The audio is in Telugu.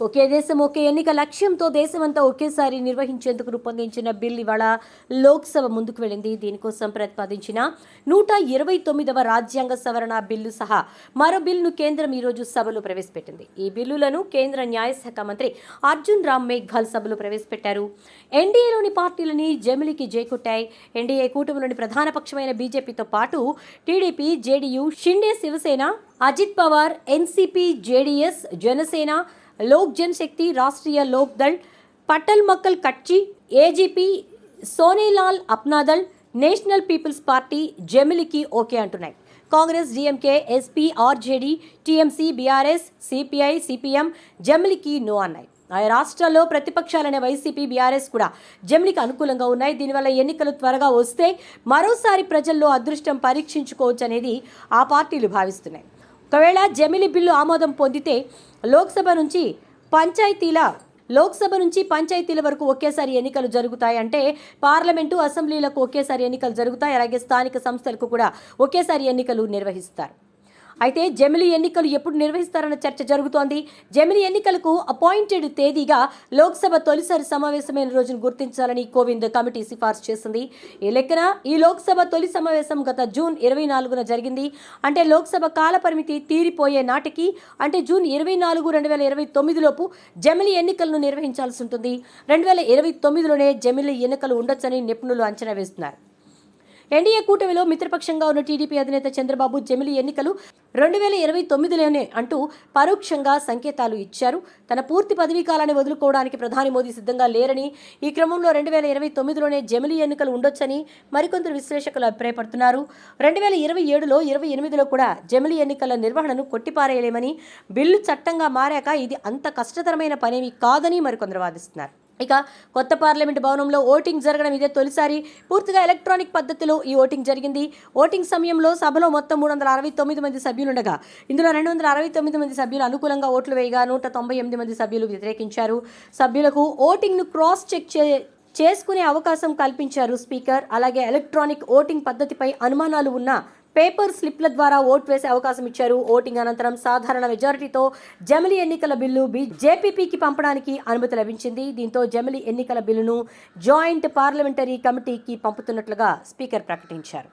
ఒకే దేశం ఒకే ఎన్నిక లక్ష్యంతో దేశమంతా ఒకేసారి నిర్వహించేందుకు రూపొందించిన బిల్ ఇవాళ లోక్సభ ముందుకు వెళ్ళింది. దీనికోసం ప్రతిపాదించిన నూట ఇరవై తొమ్మిదవ రాజ్యాంగ సవరణ బిల్లు సహా మరో బిల్లును కేంద్రం ఈరోజు సభలో ప్రవేశపెట్టింది. ఈ బిల్లులను కేంద్ర న్యాయశాఖ మంత్రి అర్జున్ రామ్ మేఘ్వాల్ సభలో ప్రవేశపెట్టారు. ఎన్డీఏలోని పార్టీలని జమిలికి జేకొట్టాయి. ఎన్డీఏ కూటమిలోని ప్రధాన పక్షమైన బీజేపీతో పాటు TDP JDU Shinde Shiv Sena Ajit Pawar NCP JDS Janasena Lok Janshakti Rashtriya Lok Dal Pattali Makkal Katchi AGP Sonelal Apna Dal national people's party జమిలికి okay అంటున్నాయి. Congress DMK SP RJD TMC BRS CPI CPM జమిలికి no అన్నాయి. ఆయా రాష్ట్రాల్లో ప్రతిపక్షాలనే వైసీపీ బీఆర్ఎస్ కూడా జమిలికి అనుకూలంగా ఉన్నాయి. దీనివల్ల ఎన్నికలు త్వరగా వస్తే మరోసారి ప్రజల్లో అదృష్టం పరీక్షించుకోవచ్చు అనేది ఆ పార్టీలు భావిస్తున్నాయి. ఒకవేళ జమిలి బిల్లు ఆమోదం పొందితే లోక్సభ నుంచి పంచాయతీల లోక్సభ నుంచి పంచాయతీల వరకు ఒకేసారి ఎన్నికలు జరుగుతాయి. అంటే పార్లమెంటు అసెంబ్లీలకు ఒకేసారి ఎన్నికలు జరుగుతాయి. అలాగే స్థానిక సంస్థలకు కూడా ఒకేసారి ఎన్నికలు నిర్వహిస్తారు. అయితే జమిలి ఎన్నికలు ఎప్పుడు నిర్వహిస్తారన్న చర్చ జరుగుతోంది. జమిలి ఎన్నికలకు అపాయింటెడ్ తేదీగా లోక్సభ తొలిసారి సమావేశమైన రోజును గుర్తించాలని కోవింద్ కమిటీ సిఫార్సు చేసింది. ఈ లెక్కన ఈ లోక్సభ తొలి సమావేశం గత జూన్ ఇరవై నాలుగున జరిగింది. అంటే లోక్సభ కాలపరిమితి తీరిపోయే నాటికి అంటే జూన్ ఇరవై నాలుగు రెండు వేల ఇరవై తొమ్మిదిలోపు జమిలి ఎన్నికలను నిర్వహించాల్సి ఉంటుంది. రెండు వేల ఇరవై తొమ్మిదిలోనే జమిలి ఎన్నికలు ఉండొచ్చని నిపుణులు అంచనా వేస్తున్నారు. ఎన్డీఏ కూటమిలో మిత్రపక్షంగా ఉన్న టీడీపీ అధినేత చంద్రబాబు జమిలి ఎన్నికలు రెండు వేల ఇరవై తొమ్మిదిలోనే అంటూ పరోక్షంగా సంకేతాలు ఇచ్చారు. తన పూర్తి పదవీ కాలాన్ని వదులుకోవడానికి ప్రధాని మోదీ సిద్ధంగా లేరని ఈ క్రమంలో రెండు వేల ఇరవై తొమ్మిదిలోనే జమిలి ఎన్నికలు ఉండొచ్చని మరికొందరు విశ్లేషకులు అభిప్రాయపడుతున్నారు. రెండు వేల ఇరవై ఏడులో ఇరవై ఎనిమిదిలో కూడా జమిలి ఎన్నికల నిర్వహణను కొట్టిపారేయలేమని బిల్లు చట్టంగా మారాక ఇది అంత కష్టతరమైన పనేమి కాదని మరికొందరు వాదిస్తున్నారు. ఇక కొత్త పార్లమెంట్ భవనంలో ఓటింగ్ జరగడం ఇదే తొలిసారి. పూర్తిగా ఎలక్ట్రానిక్ పద్ధతిలో ఈ ఓటింగ్ జరిగింది. ఓటింగ్ సమయంలో సభలో మొత్తం మూడు వందల అరవై తొమ్మిది మంది సభ్యులుండగా ఇందులో రెండు వందల అరవై తొమ్మిది మంది సభ్యులు అనుకూలంగా ఓట్లు వేయగా నూట తొంభై ఎనిమిది మంది సభ్యులు వ్యతిరేకించారు. సభ్యులకు ఓటింగ్ను క్రాస్ చెక్ చే చేసుకునే అవకాశం కల్పించారు స్పీకర్. అలాగే ఎలక్ట్రానిక్ ఓటింగ్ పద్ధతిపై అనుమానాలు ఉన్న పేపర్ స్లిప్ల ద్వారా ఓటు వేసే అవకాశం ఇచ్చారు. ఓటింగ్ అనంతరం సాధారణ మెజారిటీతో జమిలి ఎన్నికల బిల్లు బి జేపీపీకి పంపడానికి అనుమతి లభించింది. దీంతో జమిలి ఎన్నికల బిల్లును జాయింట్ పార్లమెంటరీ కమిటీకి పంపుతున్నట్లుగా స్పీకర్ ప్రకటించారు.